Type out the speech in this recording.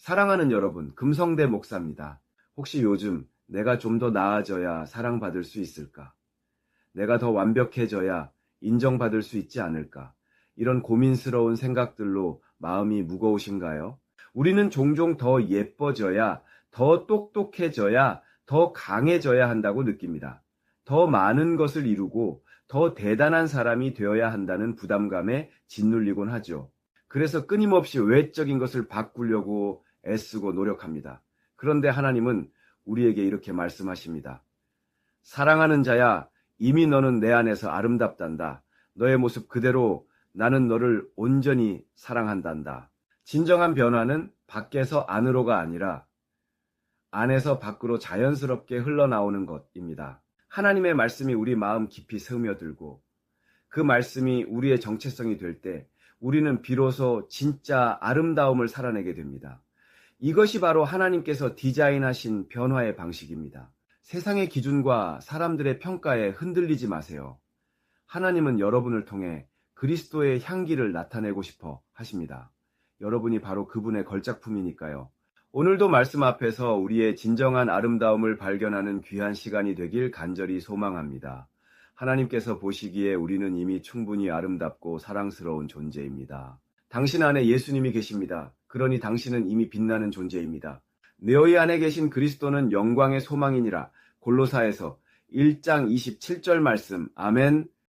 사랑하는 여러분, 금성대 목사입니다. 혹시 요즘 내가 좀 더 나아져야 사랑받을 수 있을까? 내가 더 완벽해져야 인정받을 수 있지 않을까? 이런 고민스러운 생각들로 마음이 무거우신가요? 우리는 종종 더 예뻐져야, 더 똑똑해져야, 더 강해져야 한다고 느낍니다. 더 많은 것을 이루고 더 대단한 사람이 되어야 한다는 부담감에 짓눌리곤 하죠. 그래서 끊임없이 외적인 것을 바꾸려고 애쓰고 노력합니다. 그런데 하나님은 우리에게 이렇게 말씀하십니다. 사랑하는 자야, 이미 너는 내 안에서 아름답단다. 너의 모습 그대로 나는 너를 온전히 사랑한단다. 진정한 변화는 밖에서 안으로가 아니라 안에서 밖으로 자연스럽게 흘러나오는 것입니다. 하나님의 말씀이 우리 마음 깊이 스며들고 그 말씀이 우리의 정체성이 될 때 우리는 비로소 진짜 아름다움을 살아내게 됩니다. 이것이 바로 하나님께서 디자인하신 변화의 방식입니다. 세상의 기준과 사람들의 평가에 흔들리지 마세요. 하나님은 여러분을 통해 그리스도의 향기를 나타내고 싶어 하십니다. 여러분이 바로 그분의 걸작품이니까요. 오늘도 말씀 앞에서 우리의 진정한 아름다움을 발견하는 귀한 시간이 되길 간절히 소망합니다. 하나님께서 보시기에 우리는 이미 충분히 아름답고 사랑스러운 존재입니다. 당신 안에 예수님이 계십니다. 그러니 당신은 이미 빛나는 존재입니다. 너희 안에 계신 그리스도는 영광의 소망이니라. 골로사에서 1장 27절 말씀. 아멘.